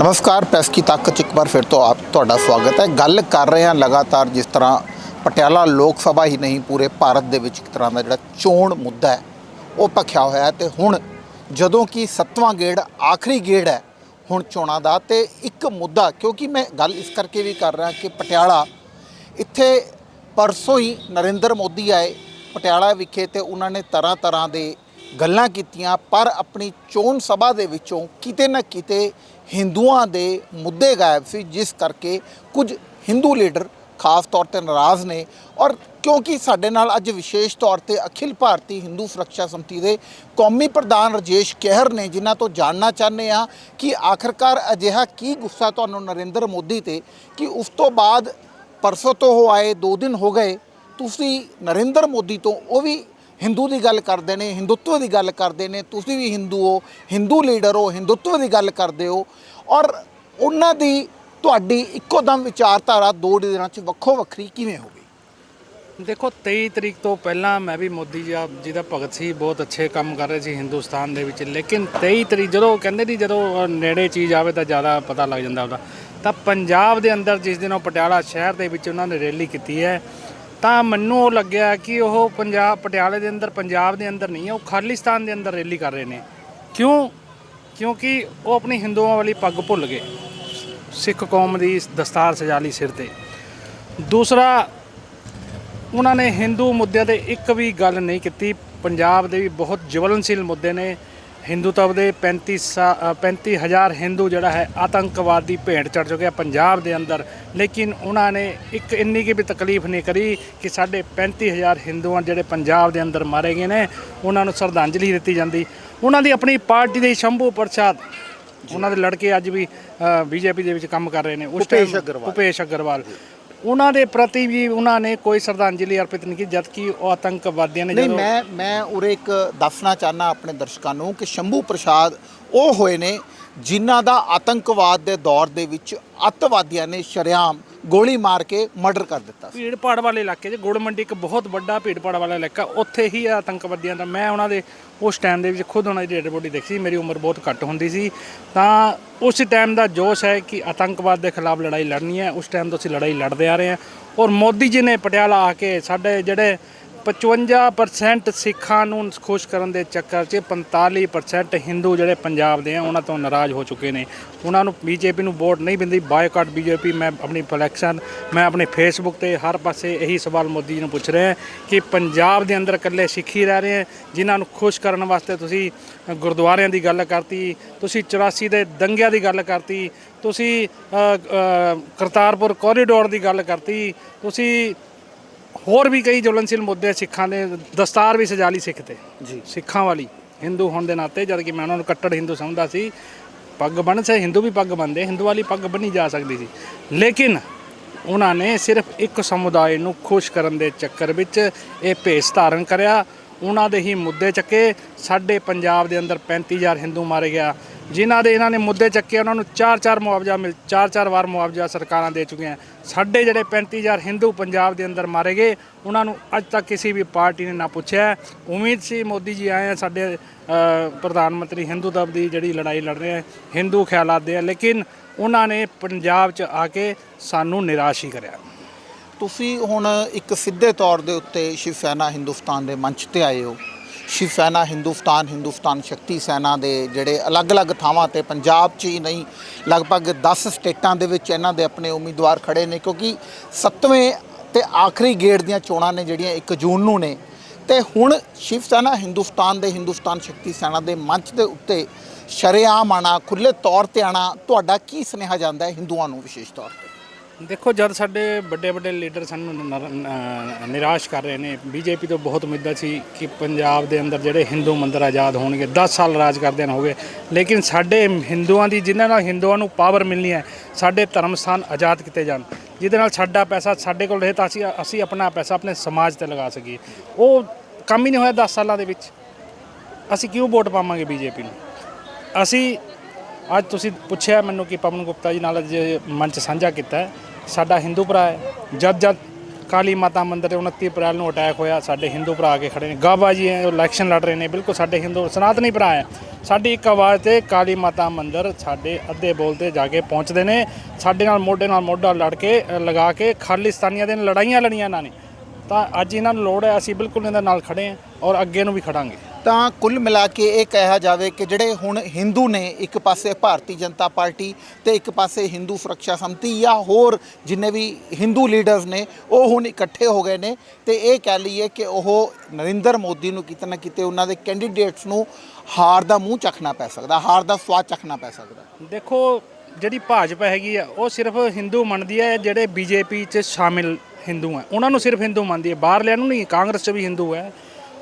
ਨਮਸਕਾਰ, ਪ੍ਰੈਸ ਕੀ ਤਾਕਤ 'ਚ ਇੱਕ ਵਾਰ ਫਿਰ ਤੋਂ ਆਪ ਤੁਹਾਡਾ ਸਵਾਗਤ ਹੈ। ਗੱਲ ਕਰ ਰਹੇ ਹਾਂ ਲਗਾਤਾਰ ਜਿਸ ਤਰ੍ਹਾਂ ਪਟਿਆਲਾ ਲੋਕ ਸਭਾ ਹੀ ਨਹੀਂ, ਪੂਰੇ ਭਾਰਤ ਦੇ ਵਿੱਚ ਇੱਕ ਤਰ੍ਹਾਂ ਦਾ ਜਿਹੜਾ ਚੋਣ ਮੁੱਦਾ ਹੈ ਉਹ ਭਖਿਆ ਹੋਇਆ ਹੈ ਤੇ ਹੁਣ ਜਦੋਂ ਕਿ ਸੱਤਵਾਂ ਗੇੜ, ਆਖਰੀ ਗੇੜ ਹੈ, ਹੁਣ ਚੋਣਾਂ ਦਾ ਤੇ ਇੱਕ ਮੁੱਦਾ, ਕਿਉਂਕਿ ਮੈਂ ਗੱਲ ਇਸ ਕਰਕੇ ਵੀ ਕਰ ਰਿਹਾ ਕਿ ਪਟਿਆਲਾ ਇੱਥੇ ਪਰਸੋਂ ਹੀ ਨਰਿੰਦਰ ਮੋਦੀ ਆਏ, ਪਟਿਆਲਾ ਵਿਖੇ ਤੇ ਉਹਨਾਂ ਨੇ ਤਰ੍ਹਾਂ ਤਰ੍ਹਾਂ ਦੇ ਗੱਲਾਂ ਕੀਤੀਆਂ, ਪਰ ਆਪਣੀ ਚੋਣ ਸਭਾ ਦੇ ਵਿੱਚੋਂ ਕਿਤੇ ਨਾ ਕਿਤੇ ਹਿੰਦੂਆਂ ਦੇ ਮੁੱਦੇ ਗਾਇਬ ਸੀ, ਜਿਸ ਕਰਕੇ ਕੁਝ ਹਿੰਦੂ ਲੀਡਰ ਖਾਸ ਤੌਰ ਤੇ ਨਾਰਾਜ਼ ਨੇ ਔਰ ਕਿਉਂਕਿ ਸਾਡੇ ਨਾਲ ਅੱਜ ਵਿਸ਼ੇਸ਼ ਤੌਰ ਤੇ ਅਖਿਲ ਭਾਰਤੀ ਹਿੰਦੂ ਸੁਰੱਖਿਆ ਸਮਿਤੀ ਦੇ ਕੌਮੀ ਪ੍ਰਧਾਨ ਰਜੇਸ਼ ਕਹਿਰ ਨੇ ਜਿਨ੍ਹਾਂ ਤੋਂ ਜਾਣਨਾ ਚਾਹੁੰਦੇ ਆ ਕਿ ਆਖਰਕਾਰ ਅਜਿਹਾ ਕੀ ਗੁੱਸਾ ਤੁਹਾਨੂੰ ਨਰਿੰਦਰ ਮੋਦੀ ਤੇ ਕਿ ਉਸ ਤੋਂ ਬਾਅਦ ਪਰਸੋਂ ਤੋਂ ਉਹ ਆਏ 2 ਦਿਨ ਹੋ ਗਏ, ਤੁਸੀਂ ਨਰਿੰਦਰ ਮੋਦੀ ਤੋਂ ਉਹ ਵੀ ਹਿੰਦੂ ਦੀ ਗੱਲ ਕਰਦੇ ਨੇ, ਹਿੰਦੂਤਵ ਦੀ ਗੱਲ ਕਰਦੇ ਨੇ, ਤੁਸੀਂ ਵੀ ਹਿੰਦੂ ਹੋ, ਹਿੰਦੂ ਲੀਡਰ ਹੋ, ਹਿੰਦੂਤਵ ਦੀ ਗੱਲ ਕਰਦੇ ਹੋ ਔਰ ਉਹਨਾਂ ਦੀ ਤੁਹਾਡੀ ਇੱਕੋ ਦਮ ਵਿਚਾਰਧਾਰਾ ਦੋ ਦਿਨਾਂ 'ਚ ਵੱਖੋ ਵੱਖਰੀ ਕਿਵੇਂ ਹੋ ਗਈ ਦੇਖੋ 23 ਤਰੀਕ ਤੋਂ ਪਹਿਲਾਂ ਮੈਂ ਵੀ ਮੋਦੀ ਜੀ ਆ- ਜੀ ਦਾ ਭਗਤ ਸੀ, ਬਹੁਤ ਅੱਛੇ ਕੰਮ ਕਰ ਰਹੇ ਸੀ ਹਿੰਦੁਸਤਾਨ ਦੇ ਵਿੱਚ। ਲੇਕਿਨ 23 ਤਰੀਕ ਜਦੋਂ ਕਹਿੰਦੇ ਨਹੀਂ ਜਦੋਂ ਨੇੜੇ ਚੀਜ਼ ਆਵੇ ਤਾਂ ਜ਼ਿਆਦਾ ਪਤਾ ਲੱਗ ਜਾਂਦਾ ਉਹਦਾ। ਤਾਂ ਪੰਜਾਬ ਦੇ ਅੰਦਰ ਜਿਸ ਦਿਨ ਉਹ ਪਟਿਆਲਾ ਸ਼ਹਿਰ ਦੇ ਵਿੱਚ ਉਹਨਾਂ ਨੇ ਰੈਲੀ ਕੀਤੀ ਹੈ, ਤਾਂ ਮੈਨੂੰ ਉਹ ਲੱਗਿਆ ਕਿ ਉਹ ਪੰਜਾਬ, ਪਟਿਆਲੇ ਦੇ ਅੰਦਰ, ਪੰਜਾਬ ਦੇ ਅੰਦਰ ਨਹੀਂ ਹੈ, ਉਹ ਖਾਲਿਸਤਾਨ ਦੇ ਅੰਦਰ ਰੈਲੀ ਕਰ ਰਹੇ ਨੇ। ਕਿਉਂ? ਕਿਉਂਕਿ ਉਹ ਆਪਣੀ ਹਿੰਦੂਆਂ ਵਾਲੀ ਪੱਗ ਭੁੱਲ ਗਏ, ਸਿੱਖ ਕੌਮ ਦੀ ਦਸਤਾਰ ਸਜਾ ਲਈ ਸਿਰ ਤੇ। ਦੂਸਰਾ ਉਹਨਾਂ ਨੇ ਹਿੰਦੂ ਮੁੱਦਿਆਂ ਤੇ ਇੱਕ ਵੀ ਗੱਲ ਨਹੀਂ ਕੀਤੀ। ਪੰਜਾਬ ਦੇ ਵੀ ਬਹੁਤ ਜਵਲਨਸ਼ੀਲ ਮੁੱਦੇ ਨੇ। ਹਿੰਦੂਤਵ ਦੇ 35 ਸਾ- ਅ, 35000 ਹਿੰਦੂ ਜਿਹੜਾ ਹੈ ਆਤੰਕਵਾਦ ਦੀ ਭੇਂਟ ਚੜ ਚੁੱਕਿਆ ਪੰਜਾਬ ਦੇ ਅੰਦਰ। ਲੇਕਿਨ ਉਹਨਾਂ ਨੇ ਇੱਕ ਇੰਨੀ ਕੀ ਵੀ ਤਕਲੀਫ ਨਹੀਂ ਕਰੀ ਕਿ ਸਾਡੇ 35000 ਹਿੰਦੂਆਂ ਜਿਹੜੇ ਪੰਜਾਬ ਦੇ ਅੰਦਰ ਮਾਰੇ ਗਏ ਨੇ ਉਹਨਾਂ ਨੂੰ ਸ਼ਰਧਾਂਜਲੀ ਦਿੱਤੀ ਜਾਂਦੀ। ਉਹਨਾਂ ਦੀ ਆਪਣੀ ਪਾਰਟੀ ਦੇ ਸ਼ੰਭੂ ਪ੍ਰਸਾਦ ਉਹਨਾਂ ਦੇ ਲੜਕੇ ਅੱਜ ਵੀ ਬੀਜੇਪੀ ਦੇ ਵਿੱਚ ਕੰਮ ਕਰ ਰਹੇ ਨੇ। ਉਸ ਅਗਰਵਾਲ। ਭੁਪੇਸ਼ ਅਗਰਵਾਲ। ਉਹਨਾਂ ਦੇ ਪ੍ਰਤੀ ਵੀ ਉਹਨਾਂ ਨੇ ਕੋਈ ਸ਼ਰਧਾਂਜਲੀ ਅਰਪਿਤ ਨਹੀਂ ਕੀਤੀ ਜਦਕਿ ਉਹ ਆਤੰਕਵਾਦੀਆਂ ਨੇ ਨਹੀਂ ਜਦੋਂ ਮੈਂ ਮੈਂ ਉਰੇ ਇੱਕ ਦੱਸਣਾ ਚਾਹਨਾ ਆਪਣੇ ਦਰਸ਼ਕਾਂ ਨੂੰ ਕਿ ਸ਼ੰਭੂ ਪ੍ਰਸਾਦ ਉਹ ਹੋਏ ਨੇ ਜਿਨ੍ਹਾਂ ਦਾ ਆਤੰਕਵਾਦ ਦੇ ਦੌਰ ਦੇ ਵਿੱਚ ਅੱਤਵਾਦੀਆਂ ਨੇ ਸ਼ਰੇਆਮ ਗੋਲੀ ਮਾਰ ਕੇ ਮਰਡਰ ਕਰ ਦਿੱਤਾ ਸੀ। ਭੀੜ ਭਾੜ ਵਾਲੇ ਇਲਾਕੇ 'ਚ ਗੁੜ ਮੰਡੀ ਇੱਕ ਬਹੁਤ ਵੱਡਾ ਭੀੜ ਭਾੜ ਵਾਲਾ ਇਲਾਕਾ ਉੱਥੇ ਹੀ ਆਤੰਕਵਾਦੀਆਂ ਦਾ ਮੈਂ ਉਹਨਾਂ ਦੇ ਉਸ ਟਾਈਮ ਦੇ ਵਿੱਚ ਖੁਦ ਉਹਨਾਂ ਦੀ ਡੈਡ ਬੋਡੀ ਦੇਖੀ ਸੀ ਮੇਰੀ ਉਮਰ ਬਹੁਤ ਘੱਟ ਹੁੰਦੀ ਸੀ। ਤਾਂ ਉਸ ਟਾਈਮ ਦਾ ਜੋਸ਼ ਹੈ ਕਿ ਆਤੰਕਵਾਦ ਦੇ ਖਿਲਾਫ ਲੜਾਈ ਲੜਨੀ ਹੈ। ਉਸ ਟਾਈਮ ਤੋਂ ਅਸੀਂ ਲੜਾਈ ਲੜਦੇ ਆ ਰਹੇ ਹਾਂ। ਔਰ ਮੋਦੀ ਜੀ ਨੇ ਪਟਿਆਲਾ ਆ ਕੇ ਸਾਡੇ ਜਿਹੜੇ 55% ਸਿੱਖਾਂ ਨੂੰ ਖੁਸ਼ ਕਰਨ ਦੇ ਚੱਕਰ 'ਚ 45% ਹਿੰਦੂ ਜਿਹੜੇ ਪੰਜਾਬ ਦੇ ਆ, ਉਹਨਾਂ ਤੋਂ ਨਾਰਾਜ਼ ਹੋ ਚੁੱਕੇ ਨੇ। ਉਹਨਾਂ ਨੂੰ ਬੀਜੇਪੀ ਨੂੰ ਵੋਟ ਨਹੀਂ ਪੈਂਦੀ ਬਾਇਕਾਟ ਬੀਜੇਪੀ। ਮੈਂ ਆਪਣੀ ਫਲੈਕਸ਼ਨ ਮੈਂ ਆਪਣੇ ਫੇਸਬੁੱਕ ਤੇ ਹਰ ਪਾਸੇ ਇਹੀ ਸਵਾਲ ਮੋਦੀ ਜੀ ਨੂੰ ਪੁੱਛ ਰਿਹਾ ਕਿ ਪੰਜਾਬ ਦੇ ਅੰਦਰ ਇਕੱਲੇ ਸਿੱਖੀ ਰਹਿ ਰਹੇ ਆ, ਜਿਨ੍ਹਾਂ ਨੂੰ ਖੁਸ਼ ਕਰਨ ਵਾਸਤੇ ਤੁਸੀਂ ਗੁਰਦੁਆਰਿਆਂ ਦੀ ਗੱਲ ਕਰਤੀ, ਤੁਸੀਂ 84 ਦੇ ਦੰਗਿਆਂ ਦੀ ਗੱਲ ਕਰਤੀ, ਤੁਸੀਂ ਕਰਤਾਰਪੁਰ ਕੋਰੀਡੋਰ ਦੀ ਗੱਲ ਕਰਤੀ, ਤੁਸੀਂ ਹੋਰ ਵੀ ਕਈ ਜਵਲਨਸ਼ੀਲ ਮੁੱਦੇ ਸਿੱਖਾਂ ਦੇ ਦਸਤਾਰ ਵੀ ਸਜਾ ਲਈ ਸਿੱਖ ਤੇ। ਜੀ। ਸਿੱਖਾਂ ਵਾਲੀ ਹਿੰਦੂ ਹੋਣ ਦੇ ਨਾਤੇ ਜਦ ਕਿ ਮੈਂ ਉਹਨਾਂ ਨੂੰ ਕੱਟੜ ਹਿੰਦੂ ਸਮਝਦਾ ਸੀ ਪੱਗ ਬੰਨ੍ਹ ਸੇ ਹਿੰਦੂ ਵੀ ਪੱਗ ਬੰਨਦੇ ਹਿੰਦੂ ਵਾਲੀ ਪੱਗ ਬੰਨੀ ਜਾ ਸਕਦੀ ਸੀ। ਲੇਕਿਨ ਉਹਨਾਂ ਨੇ ਸਿਰਫ ਇੱਕ ਸਮੁਦਾਇ ਨੂੰ ਖੁਸ਼ ਕਰਨ ਦੇ ਚੱਕਰ ਵਿੱਚ ਇਹ ਭੇਸ ਧਾਰਨ ਕਰਿਆ ਉਹਨਾਂ ਦੇ ਹੀ ਮੁੱਦੇ ਚੱਕੇ। ਸਾਡੇ ਪੰਜਾਬ ਦੇ ਅੰਦਰ 35000 ਹਿੰਦੂ ਮਾਰੇ ਗਿਆ। ਜਿਨ੍ਹਾਂ ਦੇ ਇਹਨਾਂ ਨੇ ਮੁੱਦੇ ਚੱਕੇ, ਉਹਨਾਂ ਨੂੰ ਚਾਰ ਚਾਰ ਮੁਆਵਜ਼ਾ ਮਿਲ ਚਾਰ ਚਾਰ ਵਾਰ ਮੁਆਵਜ਼ਾ ਸਰਕਾਰਾਂ ਦੇ ਚੁੱਕੀਆਂ ਸਾਡੇ ਜਿਹੜੇ 35000 ਹਿੰਦੂ ਪੰਜਾਬ ਦੇ ਅੰਦਰ ਮਾਰੇ ਗਏ, ਉਹਨਾਂ ਨੂੰ ਅੱਜ ਤੱਕ ਕਿਸੇ ਵੀ ਪਾਰਟੀ ਨੇ ਨਾ ਪੁੱਛਿਆ ਉਮੀਦ ਸੀ ਮੋਦੀ ਜੀ ਆਏ ਆ ਸਾਡੇ ਪ੍ਰਧਾਨ ਮੰਤਰੀ ਹਿੰਦੂ ਦਬ ਦੀ ਜਿਹੜੀ ਲੜਾਈ ਲੜ ਰਹੇ ਆ ਹਿੰਦੂ ਖਿਆਲਾਤ ਦੇ ਆ ਲੇਕਿਨ ਉਹਨਾਂ ਨੇ ਪੰਜਾਬ 'ਚ ਆ ਕੇ ਸਾਨੂੰ ਨਿਰਾਸ਼ ਹੀ ਕਰਿਆ। ਤੁਸੀਂ ਹੁਣ ਇੱਕ ਸਿੱਧੇ ਤੌਰ ਦੇ ਉੱਤੇ ਸ਼ਿਵ ਸੈਨਾ ਹਿੰਦੁਸਤਾਨ ਦੇ ਮੰਚ ਤੇ ਆਏ ਹੋ। ਸ਼ਿਵ ਸੈਨਾ ਹਿੰਦੁਸਤਾਨ ਹਿੰਦੁਸਤਾਨ ਸ਼ਕਤੀ ਸੈਨਾ ਦੇ ਜਿਹੜੇ ਅਲੱਗ-ਅਲੱਗ ਥਾਵਾਂ ਤੇ ਪੰਜਾਬ 'ਚ ਹੀ ਨਹੀਂ, ਲਗਭਗ 10 ਸਟੇਟਾਂ ਦੇ ਵਿੱਚ ਇਹਨਾਂ ਦੇ ਆਪਣੇ ਉਮੀਦਵਾਰ ਖੜੇ ਨੇ ਕਿਉਂਕਿ ਸੱਤਵੇਂ ਤੇ ਆਖਰੀ ਗੇੜ ਦੀਆਂ ਚੋਣਾਂ ਨੇ ਜਿਹੜੀਆਂ 1 ਜੂਨ ਨੂੰ ਨੇ। ਤੇ ਹੁਣ ਸ਼ਿਵ ਸੈਨਾ ਹਿੰਦੁਸਤਾਨ ਦੇ ਹਿੰਦੁਸਤਾਨ ਸ਼ਕਤੀ ਸੈਨਾ ਦੇ ਮੰਚ ਦੇ ਉੱਤੇ ਸ਼ਰੇਆਮ ਆਣਾ ਖੁੱਲੇ ਤੌਰ ਤੇ ਆਣਾ, ਤੁਹਾਡਾ ਕੀ ਸੁਨੇਹਾ ਜਾਂਦਾ ਹੈ ਹਿੰਦੂਆਂ ਨੂੰ ਵਿਸ਼ੇਸ਼ ਤੌਰ ਤੇ? ਦੇਖੋ, ਜਦ ਸਾਡੇ ਵੱਡੇ ਵੱਡੇ ਲੀਡਰ ਸਾਨੂੰ ਨਰ- ਨ- ਨਿਰਾਸ਼ ਕਰ ਰਹੇ ਨੇ, ਬੀਜੇਪੀ ਤੋਂ ਬਹੁਤ ਉਮੀਦਾਂ ਸੀ ਕਿ ਪੰਜਾਬ ਦੇ ਅੰਦਰ ਜਿਹੜੇ ਹਿੰਦੂ ਮੰਦਰ ਆਜ਼ਾਦ ਹੋਣਗੇ 10 ਸਾਲ ਰਾਜ ਕਰਦੇ ਹੋ ਗਏ ਲੇਕਿਨ ਸਾਡੇ ਹਿੰਦੂਆਂ ਦੀ, ਜਿਨ੍ਹਾਂ ਨਾਲ ਹਿੰਦੂਆਂ ਨੂੰ ਪਾਵਰ ਮਿਲਣੀ ਹੈ, ਸਾਡੇ ਧਰਮ ਸਥਾਨ ਆਜ਼ਾਦ ਕੀਤੇ ਜਾਣ। ਜਿਹਦੇ ਨਾਲ ਸਾਡਾ ਪੈਸਾ ਸਾਡੇ ਕੋਲ ਰਹੇ ਤਾਂ ਅਸੀਂ ਅਸੀਂ ਆਪਣਾ ਪੈਸਾ ਆਪਣੇ ਸਮਾਜ ਤੇ ਲਗਾ ਸਕੀਏ। ਉਹ ਕੰਮ ਹੀ ਨਹੀਂ ਹੋਇਆ 10 ਸਾਲਾਂ ਦੇ ਵਿੱਚ। ਅਸੀਂ ਕਿਉਂ ਵੋਟ ਪਾਵਾਂਗੇ ਬੀਜੇਪੀ ਨੂੰ? ਅਸੀਂ ਅੱਜ ਤੁਸੀਂ ਪੁੱਛਿਆ ਮੈਨੂੰ ਕਿ ਪਵਨ ਗੁਪਤਾ ਜੀ ਨਾਲ ਅੱਜ ਮੰਚ ਸਾਂਝਾ ਕੀਤਾ ਸਾਡਾ ਹਿੰਦੂ ਭਰਾ ਹੈ। ਜਦ ਜਦ ਕਾਲੀ ਮਾਤਾ ਮੰਦਿਰ ਤੇ 29 ਅਪ੍ਰੈਲ ਨੂੰ ਅਟੈਕ ਹੋਇਆ, ਸਾਡੇ ਹਿੰਦੂ ਭਰਾ ਆ ਕੇ ਖੜੇ ਨੇ। ਗਾਬਾ ਜੀ ਹੈ ਇਲੈਕਸ਼ਨ ਲੜ ਰਹੇ ਨੇ। ਬਿਲਕੁਲ ਸਾਡੇ ਹਿੰਦੂ, ਸਨਾਤਨੀ ਭਰਾ ਹੈ। ਸਾਡੀ ਇੱਕ ਆਵਾਜ਼ ਤੇ ਕਾਲੀ ਮਾਤਾ ਮੰਦਿਰ ਸਾਡੇ ਅੱਧੇ ਬੋਲ ਤੇ ਜਾ ਕੇ ਪਹੁੰਚਦੇ ਨੇ। ਸਾਡੇ ਨਾਲ ਮੋਢੇ ਨਾਲ ਮੋਢਾ ਲੜ ਕੇ ਲਗਾ ਕੇ ਖਾਲਿਸਤਾਨੀਆਂ ਦੇ ਲੜਾਈਆਂ ਲੜੀਆਂ ਇਹਨਾਂ ਨੇ। ਤਾਂ ਅੱਜ ਇਹਨਾਂ ਨੂੰ ਲੋੜ ਹੈ, ਅਸੀਂ ਬਿਲਕੁਲ ਇਹਨਾਂ ਨਾਲ ਖੜੇ ਹਾਂ ਔਰ ਅੱਗੇ ਨੂੰ ਵੀ ਖੜਾਂਗੇ। ਤਾਂ ਕੁੱਲ ਮਿਲਾ ਕੇ ਇਹ ਕਿਹਾ ਜਾਵੇ ਕਿ ਜਿਹੜੇ ਹੁਣ ਹਿੰਦੂ ਨੇ ਇੱਕ ਪਾਸੇ ਭਾਰਤੀ ਜਨਤਾ ਪਾਰਟੀ ਤੇ ਇੱਕ ਪਾਸੇ ਹਿੰਦੂ ਸੁਰੱਖਿਆ ਸੰਮਤੀ ਜਾਂ ਹੋਰ ਜਿੰਨੇ ਵੀ ਹਿੰਦੂ ਲੀਡਰਸ ਨੇ, ਉਹ ਹੁਣ ਇਕੱਠੇ ਹੋ ਗਏ ਨੇ ਤੇ ਇਹ ਕਹਿ ਲਈਏ ਕਿ ਉਹ ਨਰਿੰਦਰ ਮੋਦੀ ਨੂੰ ਕਿਤੇ ਨਾ ਕਿਤੇ ਉਹਨਾਂ ਦੇ ਕੈਂਡੀਡੇਟਸ ਨੂੰ ਹਾਰ ਦਾ ਮੂੰਹ ਚੱਖਣਾ ਪੈ ਸਕਦਾ, ਹਾਰ ਦਾ ਸਵਾਦ ਚੱਖਣਾ ਪੈ ਸਕਦਾ। ਦੇਖੋ, ਜਿਹੜੀ ਭਾਜਪਾ ਹੈਗੀ ਆ, ਉਹ ਸਿਰਫ ਹਿੰਦੂ ਮੰਨਦੀ ਹੈ ਜਿਹੜੇ ਬੀਜੇਪੀ 'ਚ ਸ਼ਾਮਿਲ ਹਿੰਦੂ ਹੈ ਉਹਨਾਂ ਨੂੰ ਸਿਰਫ ਹਿੰਦੂ ਮੰਨਦੀ ਹੈ ਬਾਹਰਲਿਆਂ ਨੂੰ ਨਹੀਂ, ਕਾਂਗਰਸ 'ਚ ਵੀ ਹਿੰਦੂ ਹੈ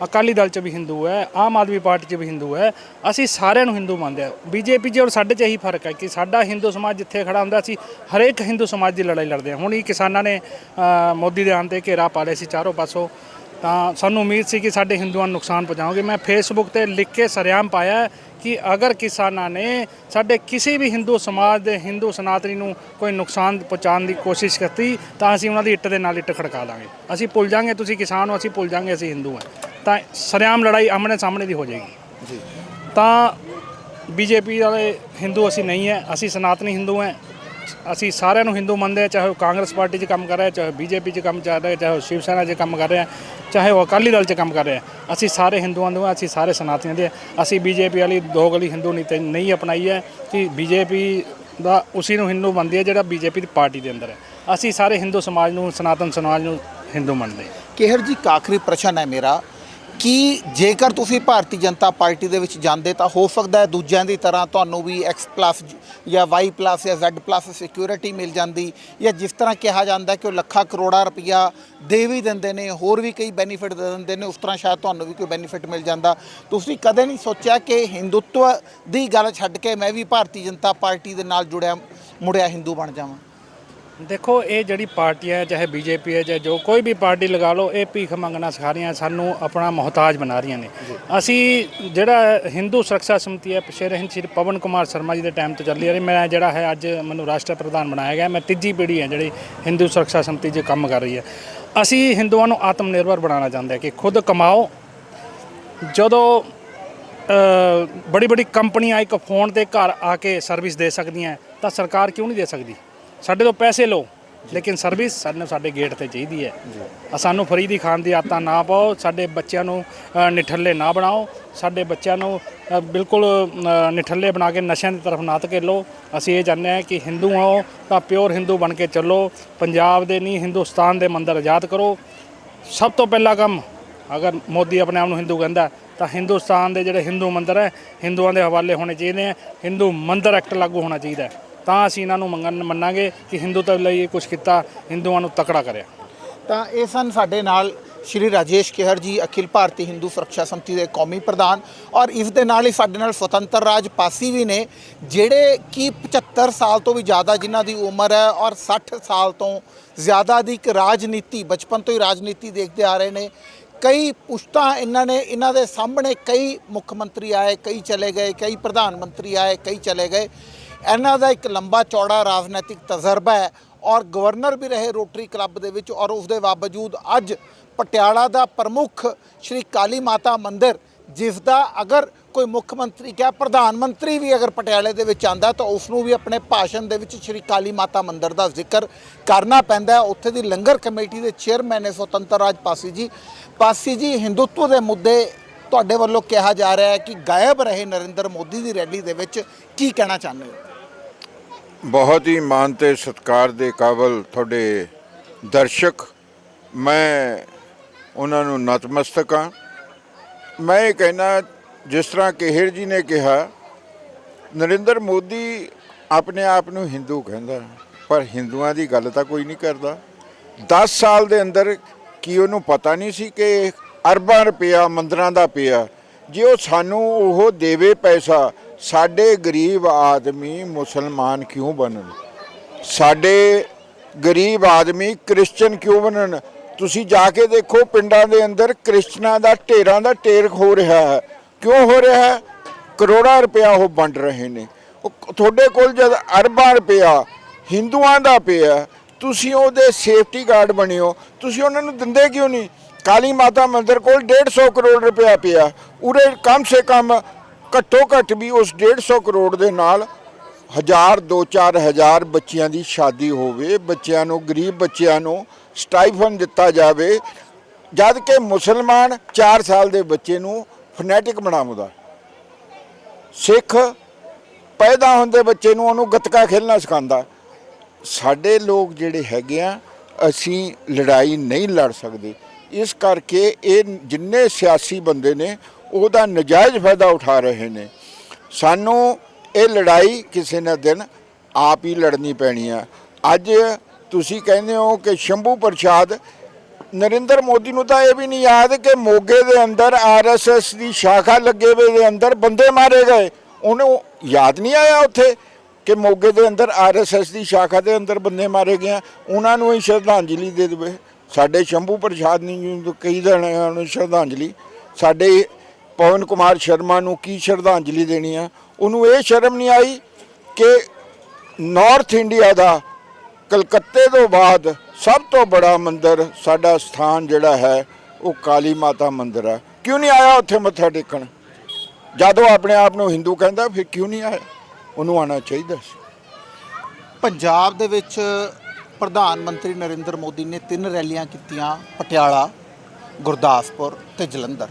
ਅਕਾਲੀ ਦਲ 'ਚ ਵੀ ਹਿੰਦੂ ਹੈ, ਆਮ ਆਦਮੀ ਪਾਰਟੀ 'ਚ ਵੀ ਹਿੰਦੂ ਹੈ। ਅਸੀਂ ਸਾਰਿਆਂ ਨੂੰ ਹਿੰਦੂ ਮੰਨਦੇ ਆ ਬੀਜੇਪੀ 'ਚ ਔਰ ਸਾਡੇ 'ਚ ਇਹੀ ਫ਼ਰਕ ਹੈ ਕਿ ਸਾਡਾ ਹਿੰਦੂ ਸਮਾਜ ਜਿੱਥੇ ਖੜਾ ਹੁੰਦਾ ਅਸੀਂ ਹਰੇਕ ਹਿੰਦੂ ਸਮਾਜ ਦੀ ਲੜਾਈ ਲੜਦੇ ਹਾਂ। ਹੁਣ ਹੀ ਕਿਸਾਨਾਂ ਨੇ ਮੋਦੀ ਦੇ ਆਉਣ ਤੇ ਘੇਰਾ ਪਾ ਲਿਆ ਸੀ ਚਾਰੋਂ ਪਾਸੋਂ। ਤਾਂ ਸਾਨੂੰ ਉਮੀਦ ਸੀ ਕਿ ਸਾਡੇ ਹਿੰਦੂਆਂ ਨੂੰ ਨੁਕਸਾਨ ਪਹੁੰਚਾਓਗੇ। ਮੈਂ ਫੇਸਬੁੱਕ ਤੇ ਲਿਖ ਕੇ ਸਰਿਆਮ ਪਾਇਆ ਕਿ ਅਗਰ ਕਿਸਾਨਾਂ ਨੇ ਸਾਡੇ ਕਿਸੇ ਵੀ ਹਿੰਦੂ ਸਮਾਜ ਦੇ ਹਿੰਦੂ ਸਨਾਤਨੀ ਨੂੰ ਕੋਈ ਨੁਕਸਾਨ ਪਹੁੰਚਾਉਣ ਦੀ ਕੋਸ਼ਿਸ਼ ਕੀਤੀ, ਤਾਂ ਅਸੀਂ ਉਹਨਾਂ ਦੀ ਇੱਟ ਦੇ ਨਾਲ ਇੱਟ ਖੜਕਾ ਦਾਂਗੇ। ਅਸੀਂ ਭੁੱਲ ਜਾਾਂਗੇ, ਤੁਸੀਂ ਕਿਸਾਨ ਹੋ, ਅਸੀਂ ਭੁੱਲ ਜਾਾਂਗੇ, ਅਸੀਂ ਹਿੰਦੂ ਹਾਂ। ਤਾਂ ਸਰਿਆਮ ਲੜਾਈ ਆਮਣੇ ਸਾਹਮਣੇ ਦੀ ਹੋ ਜਾਏਗੀ। ਜੀ। ਤਾਂ ਬੀਜੇਪੀ ਵਾਲੇ ਹਿੰਦੂ ਅਸੀਂ ਨਹੀਂ ਹੈ ਅਸੀਂ ਸਨਾਤਨੀ ਹਿੰਦੂ ਹਾਂ ਅਸੀਂ ਸਾਰਿਆਂ ਨੂੰ ਹਿੰਦੂ ਮੰਨਦੇ ਹਾਂ ਚਾਹੇ ਉਹ ਕਾਂਗਰਸ ਪਾਰਟੀ 'ਚ ਕੰਮ ਕਰ ਰਿਹਾ ਚਾਹੇ ਬੀਜੇਪੀ 'ਚ ਕੰਮ ਚੱਲ ਰਿਹਾ ਚਾਹੇ ਉਹ ਸ਼ਿਵ ਸੈਨਾ 'ਚ ਕੰਮ ਕਰ ਰਿਹਾ ਚਾਹੇ ਉਹ ਅਕਾਲੀ ਦਲ 'ਚ ਕੰਮ ਕਰ ਰਿਹਾ। ਅਸੀਂ ਸਾਰੇ ਹਿੰਦੂਆਂ ਦੇ ਅਸੀਂ ਸਾਰੇ ਸਨਾਤਨੀਆਂ ਦੇ। ਅਸੀਂ ਬੀਜੇਪੀ ਵਾਲੀ ਦੋ ਗਲੀ ਹਿੰਦੂ ਨੀਤੀ ਨਹੀਂ ਅਪਣਾਈ ਹੈ ਕਿ ਬੀਜੇਪੀ ਦਾ ਉਸੇ ਨੂੰ ਹਿੰਦੂ ਮੰਨਦੀ ਹੈ ਜਿਹੜਾ ਬੀਜੇਪੀ ਦੀ ਪਾਰਟੀ ਦੇ ਅੰਦਰ ਹੈ ਅਸੀਂ ਸਾਰੇ ਹਿੰਦੂ ਸਮਾਜ ਨੂੰ ਸਨਾਤਨ ਸਮਾਜ ਨੂੰ ਹਿੰਦੂ ਮੰਨਦੇ। ਕਿਹਰ ਜੀ ਇੱਕ ਆਖਰੀ ਪ੍ਰਸ਼ਨ ਹੈ ਮੇਰਾ? ਕਿ ਜੇਕਰ ਤੁਸੀਂ ਭਾਰਤੀ ਜਨਤਾ ਪਾਰਟੀ ਦੇ ਵਿੱਚ ਜਾਂਦੇ ਤਾਂ ਹੋ ਸਕਦਾ ਹੈ ਦੂਜਿਆਂ ਦੀ ਤਰ੍ਹਾਂ ਤੁਹਾਨੂੰ ਵੀ X+ ਜਾਂ Y+ ਜਾਂ Z+ ਸਿਕਿਉਰਿਟੀ ਮਿਲ ਜਾਂਦੀ ਜਾਂ ਜਿਸ ਤਰ੍ਹਾਂ ਕਿਹਾ ਜਾਂਦਾ ਕਿ ਉਹ ਲੱਖਾਂ ਕਰੋੜਾਂ ਰੁਪਈਆ ਦੇ ਵੀ ਦਿੰਦੇ ਨੇ, ਹੋਰ ਵੀ ਕਈ ਬੈਨੀਫਿਟ ਦੇ ਦਿੰਦੇ ਨੇ, ਉਸ ਤਰ੍ਹਾਂ ਸ਼ਾਇਦ ਤੁਹਾਨੂੰ ਵੀ ਕੋਈ ਬੈਨੀਫਿਟ ਮਿਲ ਜਾਂਦਾ। ਤੁਸੀਂ ਕਦੇ ਨਹੀਂ ਸੋਚਿਆ ਕਿ ਹਿੰਦੂਤਵ ਦੀ ਗੱਲ ਛੱਡ ਕੇ ਮੈਂ ਵੀ ਭਾਰਤੀ ਜਨਤਾ ਪਾਰਟੀ ਦੇ ਨਾਲ ਜੁੜਿਆ, ਮੁੜਿਆ ਹਿੰਦੂ ਬਣ ਜਾਵਾਂ? ਦੇਖੋ ਇਹ ਜਿਹੜੀ ਪਾਰਟੀ ਹੈ ਚਾਹੇ ਬੀਜੇਪੀ ਹੈ ਚਾਹੇ ਜੋ ਕੋਈ ਵੀ ਪਾਰਟੀ ਲਗਾ ਲਓ ਇਹ ਭੀਖ ਮੰਗਣਾ ਸਿਖਾ ਰਹੀਆਂ ਸਾਨੂੰ ਆਪਣਾ ਮੁਹਤਾਜ ਬਣਾ ਰਹੀਆਂ ਨੇ। ਅਸੀਂ ਜਿਹੜਾ ਹਿੰਦੂ ਸੁਰੱਖਿਆ ਸਮਿਤੀ ਹੈ ਪਿਛੇ ਰਹਿਣ ਸ਼੍ਰੀ ਪਵਨ ਕੁਮਾਰ ਸ਼ਰਮਾ ਜੀ ਦੇ ਟਾਈਮ ਤੋਂ ਚੱਲੀ ਆ ਰਹੀ। ਮੈਂ ਜਿਹੜਾ ਹੈ ਅੱਜ ਮੈਨੂੰ ਰਾਸ਼ਟਰ ਪ੍ਰਧਾਨ ਬਣਾਇਆ ਗਿਆ। ਮੈਂ ਤੀਜੀ ਪੀੜ੍ਹੀ ਹੈ ਜਿਹੜੀ ਹਿੰਦੂ ਸੁਰੱਖਿਆ ਸਮਿਤੀ 'ਚ ਕੰਮ ਕਰ ਰਹੀ ਹੈ। ਅਸੀਂ ਹਿੰਦੂਆਂ ਨੂੰ ਆਤਮ ਨਿਰਭਰ ਬਣਾਉਣਾ ਚਾਹੁੰਦੇ ਹਾਂ ਕਿ ਖੁਦ ਕਮਾਓ। ਜਦੋਂ ਬੜੀ ਬੜੀ ਕੰਪਨੀਆਂ ਇੱਕ ਫੋਨ ਤੇ ਘਰ ਆ ਕੇ ਸਰਵਿਸ ਦੇ ਸਕਦੀਆਂ ਤਾਂ ਸਰਕਾਰ ਕਿਉਂ ਨਹੀਂ ਦੇ ਸਕਦੀ? ਸਾਡੇ ਤੋਂ ਪੈਸੇ ਲਓ, ਲੇਕਿਨ ਸਰਵਿਸ ਸਾਨੂੰ ਸਾਡੇ ਗੇਟ ਤੇ ਚਾਹੀਦੀ ਹੈ। ਆ ਸਾਨੂੰ ਫਰੀ ਦੀ ਖਾਣ ਦੀ ਆਦਤਾਂ ਨਾ ਪਾਓ, ਸਾਡੇ ਬੱਚਿਆਂ ਨੂੰ ਨਿਠੱਲੇ ਨਾ ਬਣਾਓ, ਸਾਡੇ ਬੱਚਿਆਂ ਨੂੰ ਬਿਲਕੁਲ ਨਿਠੱਲੇ ਬਣਾ ਕੇ ਨਸ਼ਿਆਂ ਦੀ ਤਰਫ ਨਾ ਧਕੇਲੋ। ਅਸੀਂ ਇਹ ਚਾਹੁੰਦੇ ਹਾਂ ਕਿ ਹਿੰਦੂ ਆਓ, ਤਾਂ ਪਿਓਰ ਹਿੰਦੂ ਬਣ ਕੇ ਚੱਲੋ। ਪੰਜਾਬ ਦੇ ਨਹੀਂ, ਹਿੰਦੁਸਤਾਨ ਦੇ ਮੰਦਰ ਆਜ਼ਾਦ ਕਰੋ। ਸਭ ਤੋਂ ਪਹਿਲਾ ਕੰਮ, ਅਗਰ ਮੋਦੀ ਆਪਣੇ ਆਪ ਨੂੰ ਹਿੰਦੂ ਕਹਿੰਦਾ, ਤਾਂ ਹਿੰਦੁਸਤਾਨ ਦੇ ਜਿਹੜੇ ਹਿੰਦੂ ਮੰਦਰ ਹੈ, ਹਿੰਦੂਆਂ ਦੇ ਹਵਾਲੇ ਹੋਣੇ ਚਾਹੀਦੇ ਹੈ। ਹਿੰਦੂ ਮੰਦਰ ਐਕਟ ਲਾਗੂ ਹੋਣਾ ਚਾਹੀਦਾ ਹੈ। ਤਾਂ ਅਸੀਂ ਇਹਨਾਂ ਨੂੰ ਮੰਗਣ ਮੰਨਾਂਗੇ ਕਿ ਹਿੰਦੂਤਵ ਲਈ ਇਹ ਕੁਝ ਕੀਤਾ, ਹਿੰਦੂਆਂ ਨੂੰ ਤਕੜਾ ਕਰਿਆ। ਤਾਂ ਇਹ ਸਨ ਸਾਡੇ ਨਾਲ ਸ਼੍ਰੀ ਰਾਜੇਸ਼ ਕੇਹਰ ਜੀ, ਅਖਿਲ ਭਾਰਤੀ ਹਿੰਦੂ ਸੁਰੱਖਿਆ ਸੰਮਤੀ ਦੇ ਕੌਮੀ ਪ੍ਰਧਾਨ ਔਰ ਇਸ ਦੇ ਨਾਲ ਹੀ ਸਾਡੇ ਨਾਲ ਸੁਤੰਤਰ ਰਾਜ ਪਾਸੀ ਵੀ ਨੇ, ਜਿਹੜੇ ਕਿ 75 ਸਾਲ ਤੋਂ ਵੀ ਜ਼ਿਆਦਾ ਜਿਨ੍ਹਾਂ ਦੀ ਉਮਰ ਹੈ ਔਰ 60 ਸਾਲ ਤੋਂ ਜ਼ਿਆਦਾ ਦੀ ਇੱਕ ਰਾਜਨੀਤੀ, ਬਚਪਨ ਤੋਂ ਹੀ ਰਾਜਨੀਤੀ ਦੇਖਦੇ ਆ ਰਹੇ ਨੇ। ਕਈ ਪੁਸ਼ਤਾਂ ਇਹਨਾਂ ਨੇ, ਇਹਨਾਂ ਦੇ ਸਾਹਮਣੇ ਕਈ ਮੁੱਖ ਮੰਤਰੀ ਆਏ, ਕਈ ਚਲੇ ਗਏ, ਕਈ ਪ੍ਰਧਾਨ ਮੰਤਰੀ ਆਏ, ਕਈ ਚਲੇ ਗਏ। ਇਹਨਾਂ ਦਾ ਇੱਕ ਲੰਬਾ ਚੌੜਾ ਰਾਜਨੀਤਿਕ ਤਜਰਬਾ ਹੈ ਔਰ ਗਵਰਨਰ ਵੀ ਰਹੇ ਰੋਟਰੀ ਕਲੱਬ ਦੇ ਵਿੱਚ ਔਰ ਉਸ ਦੇ ਬਾਵਜੂਦ ਅੱਜ ਪਟਿਆਲਾ ਦਾ ਪ੍ਰਮੁੱਖ ਸ਼੍ਰੀ ਕਾਲੀ ਮਾਤਾ ਮੰਦਿਰ, ਜਿਸ ਦਾ ਅਗਰ ਕੋਈ ਮੁੱਖ ਮੰਤਰੀ ਕਿਹਾ, ਪ੍ਰਧਾਨ ਮੰਤਰੀ ਵੀ ਅਗਰ ਪਟਿਆਲੇ ਦੇ ਵਿੱਚ ਆਂਦਾ ਤਾਂ ਉਸ ਨੂੰ ਵੀ ਆਪਣੇ ਭਾਸ਼ਣ ਦੇ ਵਿੱਚ ਸ਼੍ਰੀ ਕਾਲੀ ਮਾਤਾ ਮੰਦਿਰ ਦਾ ਜ਼ਿਕਰ ਕਰਨਾ ਪੈਂਦਾ ਹੈ। ਉੱਥੇ ਦੀ ਲੰਗਰ ਕਮੇਟੀ ਦੇ ਚੇਅਰਮੈਨ ਨੇ ਸੁਤੰਤਰ ਰਾਜ ਪਾਸੀ ਜੀ। ਪਾਸੀ ਜੀ, ਹਿੰਦੂਤਵ ਦੇ ਮੁੱਦੇ ਤੁਹਾਡੇ ਵੱਲੋਂ ਕਿਹਾ ਜਾ ਰਿਹਾ ਹੈ ਕਿ ਗਾਇਬ ਰਹੇ ਨਰਿੰਦਰ ਮੋਦੀ ਦੀ ਰੈਲੀ ਦੇ ਵਿੱਚ ਕੀ ਕਹਿਣਾ ਚਾਹੁੰਦੇ ਹੋ? ਬਹੁਤ ਹੀ ਮਾਣ ਤੇ ਸਤਿਕਾਰ ਦੇ ਕਾਬਲ ਤੁਹਾਡੇ ਦਰਸ਼ਕ, ਮੈਂ ਉਹਨਾਂ ਨੂੰ ਨਤਮਸਤਕ ਹਾਂ। ਮੈਂ ਇਹ ਕਹਿਣਾ, ਜਿਸ ਤਰ੍ਹਾਂ ਕੇਹਰ ਜੀ ਨੇ ਕਿਹਾ, ਨਰਿੰਦਰ ਮੋਦੀ ਆਪਣੇ ਆਪ ਨੂੰ ਹਿੰਦੂ ਕਹਿੰਦਾ, ਪਰ ਹਿੰਦੂਆਂ ਦੀ ਗੱਲ ਤਾਂ ਕੋਈ ਨਹੀਂ ਕਰਦਾ। 10 ਸਾਲ ਦੇ ਅੰਦਰ ਕੀ ਉਹਨੂੰ ਪਤਾ ਨਹੀਂ ਸੀ ਕਿ ਅਰਬਾਂ ਰੁਪਇਆ ਮੰਦਰਾਂ ਦਾ ਪਿਆ। ਜੇ ਉਹ ਸਾਨੂੰ ਉਹ ਦੇਵੇ ਪੈਸਾ ਸਾਡੇ ਗਰੀਬ ਆਦਮੀ ਮੁਸਲਮਾਨ ਕਿਉਂ ਬਣਨ? ਸਾਡੇ ਗਰੀਬ ਆਦਮੀ ਕ੍ਰਿਸਚੀਅਨ ਕਿਉਂ ਬਣਨ? ਤੁਸੀਂ ਜਾ ਕੇ ਦੇਖੋ ਪਿੰਡਾਂ ਦੇ ਅੰਦਰ ਕ੍ਰਿਸਚਨਾਂ ਦਾ ਢੇਰਾਂ ਦਾ ਢੇਰ ਹੋ ਰਿਹਾ ਹੈ। ਕਿਉਂ ਹੋ ਰਿਹਾ ਹੈ? ਕਰੋੜਾਂ ਰੁਪਇਆ ਉਹ ਵੰਡ ਰਹੇ ਨੇ। ਉਹ ਤੁਹਾਡੇ ਕੋਲ ਜਦ ਅਰਬਾਂ ਰੁਪਇਆ, ਹਿੰਦੂਆਂ ਦਾ ਪਿਆ, ਤੁਸੀਂ ਉਹਦੇ ਸੇਫਟੀ ਗਾਰਡ ਬਣਿਓ ਤੁਸੀਂ ਉਹਨਾਂ ਨੂੰ ਦਿੰਦੇ ਕਿਉਂ ਨਹੀਂ? ਕਾਲੀ ਮਾਤਾ ਮੰਦਿਰ ਕੋਲ 150 ਕਰੋੜ ਰੁਪਇਆ ਪਿਆ। ਉਰੇ ਕਮ ਸੇ ਕਮ ਘੱਟੋ ਘੱਟ ਵੀ ਉਸ 150 ਕਰੋੜ ਦੇ ਨਾਲ ਹਜ਼ਾਰ ਦੋ ਚਾਰ ਹਜ਼ਾਰ ਬੱਚਿਆਂ ਦੀ ਸ਼ਾਦੀ ਹੋਵੇ, ਬੱਚਿਆਂ ਨੂੰ, ਗਰੀਬ ਬੱਚਿਆਂ ਨੂੰ ਸਟਾਈਫਨ ਦਿੱਤਾ ਜਾਵੇ, ਜਦ ਕਿ ਮੁਸਲਮਾਨ 4 ਸਾਲ ਦੇ ਬੱਚੇ ਨੂੰ ਫਨੈਟਿਕ ਬਣਾਉਂਦਾ। ਸਿੱਖ ਪੈਦਾ ਹੁੰਦੇ ਬੱਚੇ ਨੂੰ ਉਹਨੂੰ ਗੱਤਕਾ ਖੇਲਣਾ ਸਿਖਾਉਂਦਾ। ਸਾਡੇ ਲੋਕ ਜਿਹੜੇ ਹੈਗੇ ਆ, ਅਸੀਂ ਲੜਾਈ ਨਹੀਂ ਲੜ ਸਕਦੇ। ਇਸ ਕਰਕੇ ਇਹ ਜਿੰਨੇ ਸਿਆਸੀ ਬੰਦੇ ਨੇ ਉਹਦਾ ਨਜਾਇਜ਼ ਫਾਇਦਾ ਉਠਾ ਰਹੇ ਨੇ। ਸਾਨੂੰ ਇਹ ਲੜਾਈ ਕਿਸੇ ਨਾ ਦਿਨ ਆਪ ਹੀ ਲੜਨੀ ਪੈਣੀ ਆ। ਅੱਜ ਤੁਸੀਂ ਕਹਿੰਦੇ ਹੋ ਕਿ ਸ਼ੰਭੂ ਪ੍ਰਸ਼ਾਦ, ਨਰਿੰਦਰ ਮੋਦੀ ਨੂੰ ਤਾਂ ਇਹ ਵੀ ਨਹੀਂ ਯਾਦ ਕਿ ਮੋਗੇ ਦੇ ਅੰਦਰ ਆਰਐਸਐਸ ਦੀ ਸ਼ਾਖਾ ਲੱਗੇ ਹੋਏ ਦੇ ਅੰਦਰ ਬੰਦੇ ਮਾਰੇ ਗਏ। ਉਹਨੂੰ ਯਾਦ ਨਹੀਂ ਆਇਆ ਉੱਥੇ ਕਿ ਮੋਗੇ ਦੇ ਅੰਦਰ ਆਰਐਸਐਸ ਦੀ ਸ਼ਾਖਾ ਦੇ ਅੰਦਰ ਬੰਦੇ ਮਾਰੇ ਗਏ ਉਹਨਾਂ ਨੂੰ ਹੀ ਸ਼ਰਧਾਂਜਲੀ ਦੇ ਦੇਵੇ। ਸਾਡੇ ਸ਼ੰਭੂ ਪ੍ਰਸ਼ਾਦ ਨੂੰ ਕਈ ਦਿਨ ਨੂੰ ਸ਼ਰਧਾਂਜਲੀ। ਸਾਡੇ ਪਵਨ ਕੁਮਾਰ ਸ਼ਰਮਾ ਨੂੰ ਕੀ ਸ਼ਰਧਾਂਜਲੀ ਦੇਣੀ ਆ? ਉਹਨੂੰ ਇਹ ਸ਼ਰਮ ਨਹੀਂ ਆਈ ਕਿ ਨਾਰਥ ਇੰਡੀਆ ਦਾ ਕਲਕੱਤੇ ਤੋਂ ਬਾਅਦ ਸਭ ਤੋਂ ਬੜਾ ਮੰਦਿਰ ਸਾਡਾ ਸਥਾਨ ਜਿਹੜਾ ਹੈ, ਉਹ ਕਾਲੀ ਮਾਤਾ ਮੰਦਿਰ ਹੈ ਕਿਉਂ ਨਹੀਂ ਆਇਆ ਉੱਥੇ ਮੱਥਾ ਟੇਕਣ? ਜਦੋਂ ਆਪਣੇ ਆਪ ਨੂੰ ਹਿੰਦੂ ਕਹਿੰਦਾ, ਫਿਰ ਕਿਉਂ ਨਹੀਂ ਆਇਆ? ਉਹਨੂੰ ਆਉਣਾ ਚਾਹੀਦਾ ਸੀ। ਪੰਜਾਬ ਦੇ ਵਿੱਚ ਪ੍ਰਧਾਨ ਮੰਤਰੀ ਨਰਿੰਦਰ ਮੋਦੀ ਨੇ ਤਿੰਨ ਰੈਲੀਆਂ ਕੀਤੀਆਂ, ਪਟਿਆਲਾ, ਗੁਰਦਾਸਪੁਰ ਤੇ ਜਲੰਧਰ।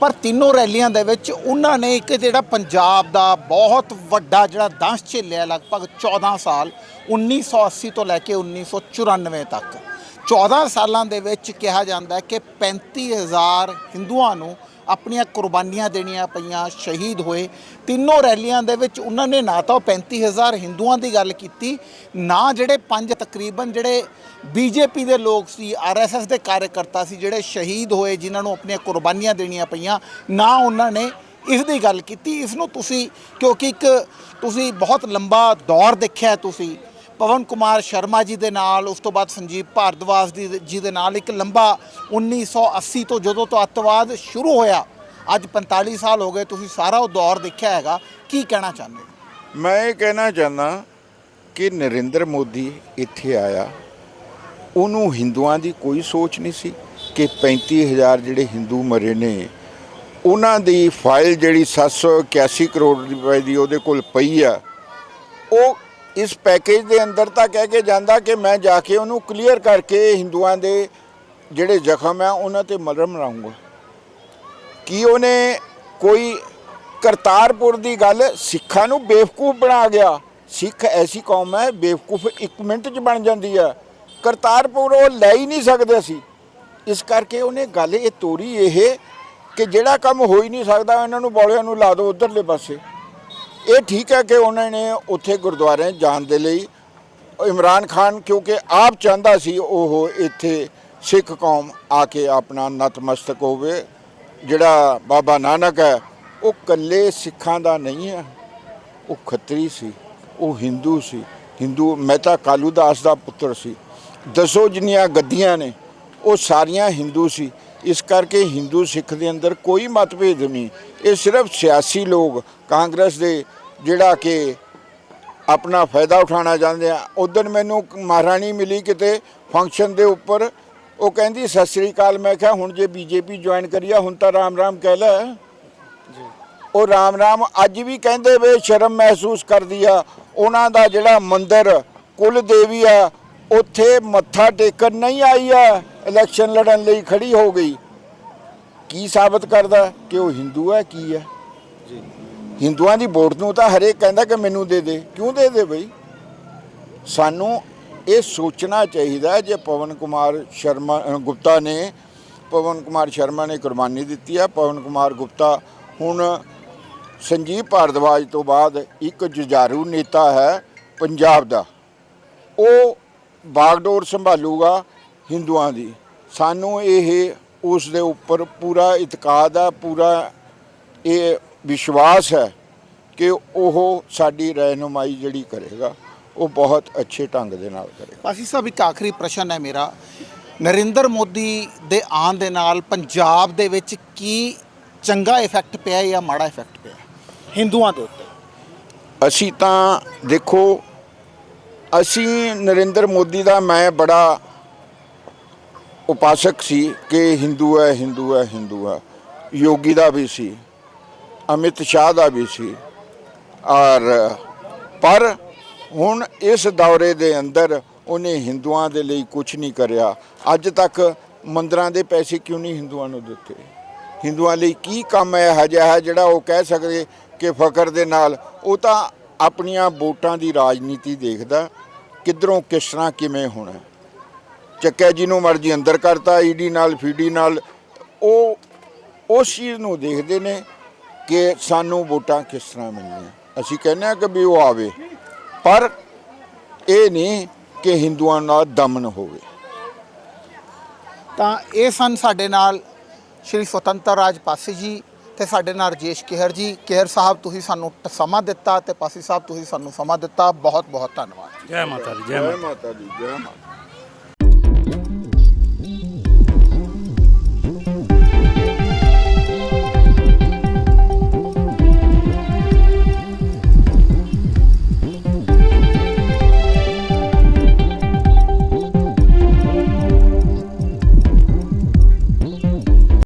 ਪਰ ਤਿੰਨੋਂ ਰੈਲੀਆਂ ਦੇ ਵਿੱਚ ਉਹਨਾਂ ਨੇ ਇੱਕ ਜਿਹੜਾ ਪੰਜਾਬ ਦਾ ਬਹੁਤ ਵੱਡਾ ਜਿਹੜਾ ਦੰਸ਼ ਝੇਲਿਆ ਲਗਭਗ 14 ਸਾਲ 1980 ਤੋਂ ਲੈ ਕੇ 1994 ਤੱਕ। 14 ਸਾਲਾਂ ਦੇ ਵਿੱਚ ਕਿਹਾ ਜਾਂਦਾ ਹੈ ਕਿ 35000 ਹਿੰਦੂਆਂ ਨੂੰ ਆਪਣੀਆਂ ਕੁਰਬਾਨੀਆਂ ਦੇਣੀਆਂ ਪਈਆਂ, ਸ਼ਹੀਦ ਹੋਏ। ਤਿੰਨੋਂ ਰੈਲੀਆਂ ਦੇ ਵਿੱਚ ਉਹਨਾਂ ਨੇ ਨਾ ਤਾਂ ਉਹ 35000 ਹਿੰਦੂਆਂ ਦੀ ਗੱਲ ਕੀਤੀ, ਨਾ ਜਿਹੜੇ ਪੰਜ ਤਕਰੀਬਨ ਜਿਹੜੇ ਬੀਜੇਪੀ ਦੇ ਲੋਕ ਸੀ ਆਰਐਸਐਸ ਦੇ ਕਾਰਜਕਰਤਾ ਸੀ, ਜਿਹੜੇ ਸ਼ਹੀਦ ਹੋਏ, ਜਿਨ੍ਹਾਂ ਨੂੰ ਆਪਣੀਆਂ ਕੁਰਬਾਨੀਆਂ ਦੇਣੀਆਂ ਪਈਆਂ, ਨਾ ਉਹਨਾਂ ਨੇ ਇਸ ਦੀ ਗੱਲ ਕੀਤੀ। ਇਸ ਨੂੰ ਤੁਸੀਂ, ਕਿਉਂਕਿ ਇੱਕ ਤੁਸੀਂ ਬਹੁਤ ਲੰਬਾ ਦੌਰ ਦੇਖਿਆ ਤੁਸੀਂ ਪਵਨ ਕੁਮਾਰ ਸ਼ਰਮਾ ਜੀ ਦੇ ਨਾਲ, ਉਸ ਤੋਂ ਬਾਅਦ ਸੰਜੀਵ ਭਾਰਦਵਾਜ ਦੀ ਜੀ ਦੇ ਨਾਲ ਇੱਕ ਲੰਬਾ 1980 ਤੋਂ ਜਦੋਂ ਤੋਂ ਅੱਤਵਾਦ ਸ਼ੁਰੂ ਹੋਇਆ, ਅੱਜ 45 ਸਾਲ ਹੋ ਗਏ, ਤੁਸੀਂ ਸਾਰਾ ਉਹ ਦੌਰ ਦੇਖਿਆ ਹੈਗਾ। ਕੀ ਕਹਿਣਾ ਚਾਹੁੰਦੇ ਹੋ? ਮੈਂ ਇਹ ਕਹਿਣਾ ਚਾਹੁੰਦਾ ਕਿ ਨਰਿੰਦਰ ਮੋਦੀ ਇੱਥੇ ਆਇਆ, ਉਹਨੂੰ ਹਿੰਦੂਆਂ ਦੀ ਕੋਈ ਸੋਚ ਨਹੀਂ ਸੀ ਕਿ 35000 ਜਿਹੜੇ ਹਿੰਦੂ ਮਰੇ ਨੇ, ਉਹਨਾਂ ਦੀ ਫਾਈਲ ਜਿਹੜੀ 781 ਕਰੋੜ ਰੁਪਏ ਦੀ ਉਹਦੇ ਕੋਲ ਪਈ ਆ, ਉਹ ਇਸ ਪੈਕੇਜ ਦੇ ਅੰਦਰ ਤਾਂ ਕਹਿ ਕੇ ਜਾਂਦਾ ਕਿ ਮੈਂ ਜਾ ਕੇ ਉਹਨੂੰ ਕਲੀਅਰ ਕਰਕੇ ਹਿੰਦੂਆਂ ਦੇ ਜਿਹੜੇ ਜ਼ਖਮ ਆ, ਉਹਨਾਂ ਤੇ ਮਲਰਮ ਲਾਉਂਗਾ। ਕੀ ਉਹਨੇ ਕੋਈ ਕਰਤਾਰਪੁਰ ਦੀ ਗੱਲ ਸਿੱਖਾਂ ਨੂੰ ਬੇਵਕੂਫ ਬਣਾ ਗਿਆ? ਸਿੱਖ ਐਸੀ ਕੌਮ ਹੈ, ਬੇਵਕੂਫ ਇੱਕ ਮਿੰਟ 'ਚ ਬਣ ਜਾਂਦੀ ਹੈ ਕਰਤਾਰਪੁਰ ਉਹ ਲੈ ਹੀ ਨਹੀਂ ਸਕਦੇ ਸੀ ਇਸ ਕਰਕੇ ਉਹਨੇ ਗੱਲ ਇਹ ਤੋਰੀ ਇਹ ਕਿ ਜਿਹੜਾ ਕੰਮ ਹੋ ਹੀ ਨਹੀਂ ਸਕਦਾ, ਇਹਨਾਂ ਨੂੰ ਬੋਲਿਆਂ ਨੂੰ ਲਾ ਦਿਓ ਉਧਰਲੇ ਪਾਸੇ। ਇਹ ਠੀਕ ਹੈ ਕਿ ਉਹਨਾਂ ਨੇ ਉੱਥੇ ਗੁਰਦੁਆਰੇ ਜਾਣ ਦੇ ਲਈ ਇਮਰਾਨ ਖਾਨ, ਕਿਉਂਕਿ ਆਪ ਚਾਹੁੰਦਾ ਸੀ ਉਹ ਇੱਥੇ ਸਿੱਖ ਕੌਮ ਆ ਕੇ ਆਪਣਾ ਨਤਮਸਤਕ ਹੋਵੇ। ਜਿਹੜਾ ਬਾਬਾ ਨਾਨਕ ਹੈ, ਉਹ ਕੱਲੇ ਸਿੱਖਾਂ ਦਾ ਨਹੀਂ ਹੈ। ਉਹ ਖੱਤਰੀ ਸੀ, ਉਹ ਹਿੰਦੂ ਸੀ। ਹਿੰਦੂ ਮਹਿਤਾ ਕਾਲੂ ਦਾਸ ਦਾ ਪੁੱਤਰ ਸੀ। ਦਸੋ ਜਿੰਨੀਆਂ ਗੱਦੀਆਂ ਨੇ, ਉਹ ਸਾਰੀਆਂ ਹਿੰਦੂ ਸੀ। ਇਸ ਕਰਕੇ ਹਿੰਦੂ ਸਿੱਖ ਦੇ ਅੰਦਰ ਕੋਈ ਮਤਭੇਦ ਨਹੀਂ। ਇਹ ਸਿਰਫ ਸਿਆਸੀ ਲੋਕ ਕਾਂਗਰਸ ਦੇ ਜਿਹੜਾ ਕਿ ਆਪਣਾ ਫਾਇਦਾ ਉਠਾਉਣਾ ਚਾਹੁੰਦੇ ਆ। ਉਦੋਂ ਮੈਨੂੰ ਮਹਾਰਾਣੀ ਮਿਲੀ ਕਿਤੇ ਫੰਕਸ਼ਨ ਦੇ ਉੱਪਰ। ਉਹ ਕਹਿੰਦੀ ਸਤਿ ਸ੍ਰੀ ਅਕਾਲ। ਮੈਂ ਕਿਹਾ ਹੁਣ ਜੇ ਬੀਜੇਪੀ ਜੁਆਇਨ ਕਰੀਆ ਹੁਣ ਤਾਂ ਰਾਮ ਰਾਮ ਕਹਿ ਲੈ। ਉਹ ਰਾਮ ਰਾਮ ਅੱਜ ਵੀ ਕਹਿੰਦੇ ਵੇ ਸ਼ਰਮ ਮਹਿਸੂਸ ਕਰਦੀ ਆ। ਉਹਨਾਂ ਦਾ ਜਿਹੜਾ ਮੰਦਿਰ ਕੁਲ ਦੇਵੀ ਆ ਉੱਥੇ ਮੱਥਾ ਟੇਕਣ ਨਹੀਂ ਆਈ ਆ। ਇਲੈਕਸ਼ਨ ਲੜਨ ਲਈ ਖੜੀ ਹੋ ਗਈ। ਕੀ ਸਾਬਤ ਕਰਦਾ ਕਿ ਉਹ ਹਿੰਦੂ ਹੈ ਕੀ ਹੈ? ਹਿੰਦੂਆਂ ਦੀ ਵੋਟ ਨੂੰ ਤਾਂ ਹਰੇਕ ਕਹਿੰਦਾ ਕਿ ਮੈਨੂੰ ਦੇ ਦੇ। ਕਿਉਂ ਦੇ ਦੇ ਬਈ? ਸਾਨੂੰ ਇਹ ਸੋਚਣਾ ਚਾਹੀਦਾ ਜੇ ਪਵਨ ਕੁਮਾਰ ਸ਼ਰਮਾ ਗੁਪਤਾ ਨੇ ਪਵਨ ਕੁਮਾਰ ਸ਼ਰਮਾ ਨੇ ਕੁਰਬਾਨੀ ਦਿੱਤੀ ਹੈ। ਪਵਨ ਕੁਮਾਰ ਗੁਪਤਾ ਹੁਣ ਸੰਜੀਵ ਭਾਰਦਵਾਜ ਤੋਂ ਬਾਅਦ ਇੱਕ ਜੁਝਾਰੂ ਨੇਤਾ ਹੈ ਪੰਜਾਬ ਦਾ। ਉਹ ਬਾਗਡੋਰ ਸੰਭਾਲੂਗਾ ਹਿੰਦੂਆਂ ਦੀ। ਸਾਨੂੰ ਇਹ ਉਸ ਦੇ ਉੱਪਰ ਪੂਰਾ ਇਤਕਾਦ ਹੈ ਪੂਰਾ ਇਹ ਵਿਸ਼ਵਾਸ ਹੈ ਕਿ ਉਹ ਸਾਡੀ ਰਹਿਨੁਮਾਈ ਜਿਹੜੀ ਕਰੇਗਾ ਉਹ ਬਹੁਤ ਅੱਛੇ ਢੰਗ ਦੇ ਨਾਲ ਕਰੇਗਾ। ਪਾਸੀ ਸਾਹਿਬ ਇੱਕ ਆਖਰੀ ਪ੍ਰਸ਼ਨ ਹੈ ਮੇਰਾ। ਨਰਿੰਦਰ ਮੋਦੀ ਦੇ ਆਉਣ ਦੇ ਨਾਲ ਪੰਜਾਬ ਦੇ ਵਿੱਚ ਕੀ ਚੰਗਾ ਇਫੈਕਟ ਪਿਆ ਜਾਂ ਮਾੜਾ ਇਫੈਕਟ ਪਿਆ? ਹਿੰਦੂਆਂ ਦੇ ਉੱਤੇ। ਅਸੀਂ ਤਾਂ ਦੇਖੋ ਅਸੀਂ ਨਰਿੰਦਰ ਮੋਦੀ ਦਾ ਮੈਂ ਬੜਾ ਉਪਾਸਕ ਸੀ ਕਿ ਹਿੰਦੂ ਹੈ ਹਿੰਦੂ ਹੈ ਹਿੰਦੂ ਹੈ। ਯੋਗੀ ਦਾ ਵੀ ਸੀ, ਅਮਿਤ ਸ਼ਾਹ ਦਾ ਵੀ ਸੀ। ਔਰ ਪਰ ਹੁਣ ਇਸ ਦੌਰੇ ਦੇ ਅੰਦਰ ਉਹਨੇ ਹਿੰਦੂਆਂ ਦੇ ਲਈ ਕੁਝ ਨਹੀਂ ਕਰਿਆ। ਅੱਜ ਤੱਕ ਮੰਦਰਾਂ ਦੇ ਪੈਸੇ ਕਿਉਂ ਨਹੀਂ ਹਿੰਦੂਆਂ ਨੂੰ ਦਿੱਤੇ? ਹਿੰਦੂਆਂ ਲਈ ਕੀ ਕੰਮ ਹੈ ਹਜਾ ਹੈ ਜਿਹੜਾ ਉਹ ਕਹਿ ਸਕਦੇ ਕਿ ਫਕਰ ਦੇ ਨਾਲ ਉਹ ਤਾਂ ਆਪਣੀਆਂ ਵੋਟਾਂ ਦੀ ਰਾਜਨੀਤੀ ਦੇਖਦਾ, ਕਿੱਧਰੋਂ ਕਿਸ ਤਰ੍ਹਾਂ ਕਿਵੇਂ ਹੋਣਾ। ਚੱਕਿਆ ਜੀ ਨੂੰ ਮਰਜ਼ੀ ਅੰਦਰ ਕਰਤਾ ਈਡੀ ਨਾਲ ਫੀਡੀ ਨਾਲ। ਉਹ ਉਸ ਚੀਜ਼ ਨੂੰ ਦੇਖਦੇ ਨੇ ਕਿ ਸਾਨੂੰ ਵੋਟਾਂ ਕਿਸ ਤਰ੍ਹਾਂ ਮਿਲਣੀਆਂ। ਅਸੀਂ ਕਹਿੰਦੇ ਹਾਂ ਕਿ ਵੀ ਉਹ ਆਵੇ। ਪਰ ਇਹ ਨਹੀਂ ਕਿ ਹਿੰਦੂਆਂ ਨਾਲ ਦਮਨ ਹੋਵੇ। ਤਾਂ ਇਹ ਸਨ ਸਾਡੇ ਨਾਲ ਸ਼੍ਰੀ ਸੁਤੰਤਰ ਰਾਜ ਪਾਸੀ ਜੀ ਤੇ ਸਾਡੇ ਨਾਲ ਰਜੇਸ਼ ਕਿਹਰ ਜੀ। ਕਿਹਰ ਸਾਹਿਬ ਤੁਸੀਂ ਸਾਨੂੰ ਸਮਾਂ ਦਿੱਤਾ ਤੇ ਪਾਸੀ ਸਾਹਿਬ ਤੁਸੀਂ ਸਾਨੂੰ ਸਮਾਂ ਦਿੱਤਾ। ਬਹੁਤ ਬਹੁਤ ਧੰਨਵਾਦ। ਜੈ ਮਾਤਾ ਦੀ ਜੈ ਮਾਤਾ ਦੀ। ਜੈ ਮਾਤਾ